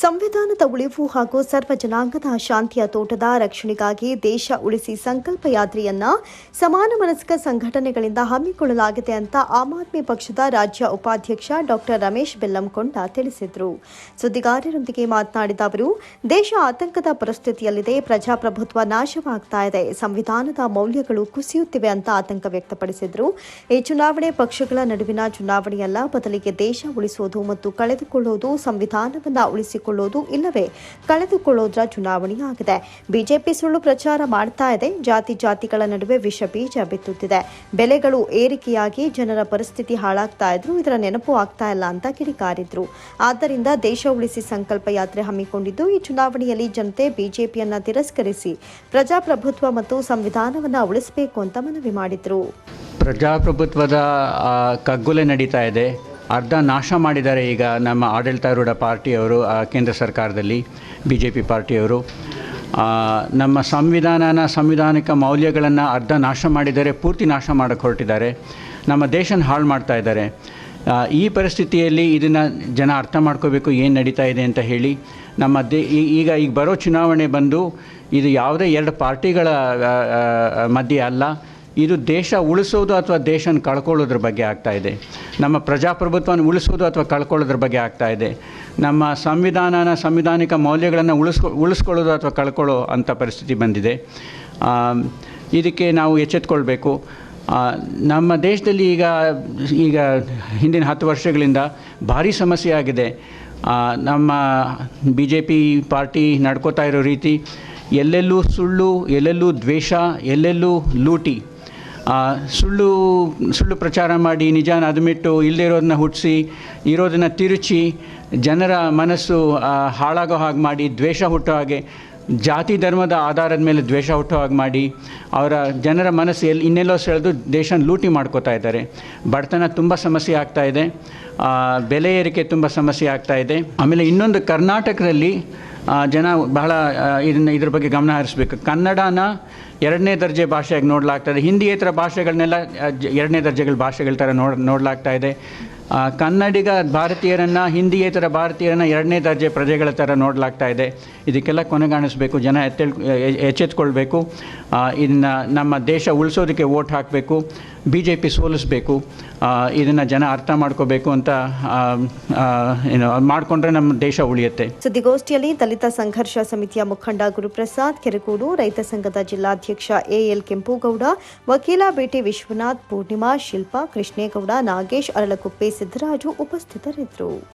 ಸಂವಿಧಾನದ ಉಳಿವು ಹಾಗೂ ಸರ್ವ ಜನಾಂಗದ ಶಾಂತಿಯ ತೋಟದ ರಕ್ಷಣೆಗಾಗಿ ದೇಶ ಉಳಿಸಿ ಸಂಕಲ್ಪ ಯಾತ್ರೆಯನ್ನ ಸಮಾನ ಮನಸ್ಕ ಸಂಘಟನೆಗಳಿಂದ ಹಮ್ಮಿಕೊಳ್ಳಲಾಗಿದೆ ಅಂತ ಆಮ್ ಆದ್ಮಿ ಪಕ್ಷದ ರಾಜ್ಯ ಉಪಾಧ್ಯಕ್ಷ ಡಾಕ್ಟರ್ ರಮೇಶ್ ಬೆಲ್ಲಂಕೊಂಡ ತಿಳಿಸಿದರು. ಸುದ್ದಿಗಾರರೊಂದಿಗೆ ಮಾತನಾಡಿದ ಅವರು, ದೇಶ ಆತಂಕದ ಪರಿಸ್ಥಿತಿಯಲ್ಲಿದೆ, ಪ್ರಜಾಪ್ರಭುತ್ವ ನಾಶವಾಗ್ತಾ ಇದೆ, ಸಂವಿಧಾನದ ಮೌಲ್ಯಗಳು ಕುಸಿಯುತ್ತಿವೆ ಅಂತ ಆತಂಕ ವ್ಯಕ್ತಪಡಿಸಿದರು. ಈ ಚುನಾವಣೆ ಪಕ್ಷಗಳ ನಡುವಿನ ಚುನಾವಣೆಯಲ್ಲ, ಬದಲಿಗೆ ದೇಶ ಉಳಿಸೋದು ಮತ್ತು ಕಳೆದುಕೊಳ್ಳೋದು ಸಂವಿಧಾನವನ್ನ ಉಳಿಸಿಕೊಳ್ಳೋದು ಇಲ್ಲವೇ? ಕಳೆದುಕೊಳ್ಳೋದ್ರ ಚುನಾವಣೆಯಾಗಿದೆ ಬಿಜೆಪಿ ಸುಳ್ಳು ಪ್ರಚಾರ ಮಾಡ್ತಾ ಇದೆ. ಜಾತಿ ಜಾತಿಗಳ ನಡುವೆ ವಿಷ ಬೀಜ ಬಿತ್ತುತ್ತಿದೆ. ಬೆಲೆಗಳು ಏರಿಕೆಯಾಗಿ ಜನರ ಪರಿಸ್ಥಿತಿ ಹಾಳಾಗ್ತಾ ಇದ್ರು ಇದರ ನೆನಪು ಆಗ್ತಾ ಇಲ್ಲ ಅಂತ ಕಿಡಿಕಾರಿದ್ರು. ಆದ್ದರಿಂದ ದೇಶ ಉಳಿಸಿ ಸಂಕಲ್ಪ ಯಾತ್ರೆ ಹಮ್ಮಿಕೊಂಡಿದ್ದು, ಈ ಚುನಾವಣೆಯಲ್ಲಿ ಜನತೆ ಬಿಜೆಪಿಯನ್ನ ತಿರಸ್ಕರಿಸಿ ಪ್ರಜಾಪ್ರಭುತ್ವ ಮತ್ತು ಸಂವಿಧಾನವನ್ನ ಉಳಿಸಬೇಕು ಅಂತ ಮನವಿ ಮಾಡಿದ್ರು. ಪ್ರಜಾಪ್ರಭುತ್ವದ ಕಗ್ಗೊಲೆ ನಡೀತಾ ಇದೆ. ಅರ್ಧ ನಾಶ ಮಾಡಿದ್ದಾರೆ ಈಗ ನಮ್ಮ ಆಡಳಿತಾರೂಢ ಪಾರ್ಟಿಯವರು ಕೇಂದ್ರ ಸರ್ಕಾರದಲ್ಲಿ ಬಿ ಜೆ ಪಿ ಪಾರ್ಟಿಯವರು ನಮ್ಮ ಸಂವಿಧಾನನ ಸಂವಿಧಾನಿಕ ಮೌಲ್ಯಗಳನ್ನು ಅರ್ಧ ನಾಶ ಮಾಡಿದರೆ ಪೂರ್ತಿ ನಾಶ ಮಾಡಕ್ಕೆ ಹೊರಟಿದ್ದಾರೆ. ನಮ್ಮ ದೇಶನ ಹಾಳು ಮಾಡ್ತಾ ಇದ್ದಾರೆ. ಈ ಪರಿಸ್ಥಿತಿಯಲ್ಲಿ ಇದನ್ನು ಜನ ಅರ್ಥ ಮಾಡ್ಕೋಬೇಕು, ಏನು ನಡೀತಾ ಇದೆ ಅಂತ ಹೇಳಿ ನಮ್ಮ ದೇ ಈಗ ಈಗ ಬರೋ ಚುನಾವಣೆ ಬಂದು ಇದು ಯಾವುದೇ ಎರಡು ಪಾರ್ಟಿಗಳ ಮಧ್ಯೆ ಅಲ್ಲ. ಇದು ದೇಶ ಉಳಿಸೋದು ಅಥವಾ ದೇಶನ ಕಳ್ಕೊಳ್ಳೋದ್ರ ಬಗ್ಗೆ ಆಗ್ತಾ ಇದೆ. ನಮ್ಮ ಪ್ರಜಾಪ್ರಭುತ್ವವನ್ನು ಉಳಿಸೋದು ಅಥವಾ ಕಳ್ಕೊಳ್ಳೋದ್ರ ಬಗ್ಗೆ ಆಗ್ತಾ ಇದೆ. ನಮ್ಮ ಸಂವಿಧಾನನ ಸಂವಿಧಾನಿಕ ಮೌಲ್ಯಗಳನ್ನು ಉಳಿಸ್ಕೊ, ಉಳಿಸ್ಕೊಳ್ಳೋದು ಅಥವಾ ಕಳ್ಕೊಳ್ಳೋ ಅಂಥ ಪರಿಸ್ಥಿತಿ ಬಂದಿದೆ. ಇದಕ್ಕೆ ನಾವು ಎಚ್ಚೆತ್ಕೊಳ್ಬೇಕು. ನಮ್ಮ ದೇಶದಲ್ಲಿ ಈಗ ಈಗ ಹಿಂದಿನ ಹತ್ತು ವರ್ಷಗಳಿಂದ ಭಾರಿ ಸಮಸ್ಯೆ ಆಗಿದೆ. ನಮ್ಮ ಬಿ ಜೆ ಪಿ ಪಾರ್ಟಿ ನಡ್ಕೋತಾ ಇರೋ ರೀತಿ ಎಲ್ಲೆಲ್ಲೂ ಸುಳ್ಳು, ಎಲ್ಲೆಲ್ಲೂ ದ್ವೇಷ, ಎಲ್ಲೆಲ್ಲೂ ಲೂಟಿ. ಸುಳ್ಳು ಸುಳ್ಳು ಪ್ರಚಾರ ಮಾಡಿ ನಿಜಾನ ಅದುಮಿಟ್ಟು ಇಲ್ಲದೇ ಇರೋದನ್ನ ಹುಟ್ಟಿಸಿ ಇರೋದನ್ನು ತಿರುಚಿ, ಜನರ ಮನಸ್ಸು ಹಾಳಾಗೋ ಹಾಗೆ ಮಾಡಿ, ದ್ವೇಷ ಹುಟ್ಟೋ ಹಾಗೆ, ಜಾತಿ ಧರ್ಮದ ಆಧಾರದ ಮೇಲೆ ದ್ವೇಷ ಹುಟ್ಟೋ ಹಾಗೆ ಮಾಡಿ, ಅವರ ಜನರ ಮನಸ್ಸು ಎಲ್ಲಿ ಇನ್ನೆಲ್ಲೋ ಸೆಳೆದು ದೇಶನ ಲೂಟಿ ಮಾಡ್ಕೋತಾ ಇದ್ದಾರೆ. ಬಡತನ ತುಂಬ ಸಮಸ್ಯೆ ಆಗ್ತಾ ಇದೆ. ಬೆಲೆ ಏರಿಕೆ ತುಂಬ ಸಮಸ್ಯೆ ಆಗ್ತಾ ಇದೆ. ಆಮೇಲೆ ಇನ್ನೊಂದು ಕರ್ನಾಟಕದಲ್ಲಿ ಜನ ಬಹಳ ಇದನ್ನು, ಇದ್ರ ಬಗ್ಗೆ ಗಮನ ಹರಿಸ್ಬೇಕು. ಕನ್ನಡನ ಎರಡನೇ ದರ್ಜೆ ಭಾಷೆಯಾಗಿ ನೋಡಲಾಗ್ತದೆ ಹಿಂದಿಯೇತರ ಭಾಷೆಗಳನ್ನೆಲ್ಲ ಎರಡನೇ ದರ್ಜೆಗಳ ಭಾಷೆಗಳ ಥರ ನೋಡ್, ನೋಡಲಾಗ್ತಾ ಇದೆ. ಕನ್ನಡಿಗ ಭಾರತೀಯರನ್ನು, ಹಿಂದಿಯೇತರ ಭಾರತೀಯರನ್ನು ಎರಡನೇ ದರ್ಜೆ ಪ್ರಜೆಗಳ ಥರ ನೋಡಲಾಗ್ತಾ ಇದೆ. ಇದಕ್ಕೆಲ್ಲ ಕೊನೆಗಾಣಿಸ್ಬೇಕು. ಜನ ಎತ್ತೇಳ್ ಎಚ್ಚೆತ್ಕೊಳ್ಬೇಕು. ಇದನ್ನು ನಮ್ಮ ದೇಶ ಉಳಿಸೋದಕ್ಕೆ ವೋಟ್ ಹಾಕಬೇಕು. ಬಿ ಜೆ ಪಿ ಸೋಲಿಸಬೇಕು ಇದನ್ನು ಜನ ಅರ್ಥ ಮಾಡ್ಕೋಬೇಕು ಅಂತ ಏನು ಮಾಡಿಕೊಂಡ್ರೆ ನಮ್ಮ ದೇಶ ಉಳಿಯುತ್ತೆ. ಸುದ್ದಿಗೋಷ್ಠಿಯಲ್ಲಿ ದಲಿತ ಸಂಘರ್ಷ ಸಮಿತಿಯ ಮುಖಂಡ ಗುರುಪ್ರಸಾದ್ ಕೆರಕೂಡು ರೈತ ಸಂಘದ ಜಿಲ್ಲಾಧ್ಯಕ್ಷ ಎಎಲ್ ಕೆಂಪುಗೌಡ, ವಕೀಲ ಬೇಟೆ ವಿಶ್ವನಾಥ್, ಪೂರ್ಣಿಮಾ ಶಿಲ್ಪಾ, ಕೃಷ್ಣೇಗೌಡ, ನಾಗೇಶ್, ಅರಳಕುಪ್ಪೆ ಸಿದ್ದರಾಜು ಉಪಸ್ಥಿತರಿದ್ದರು.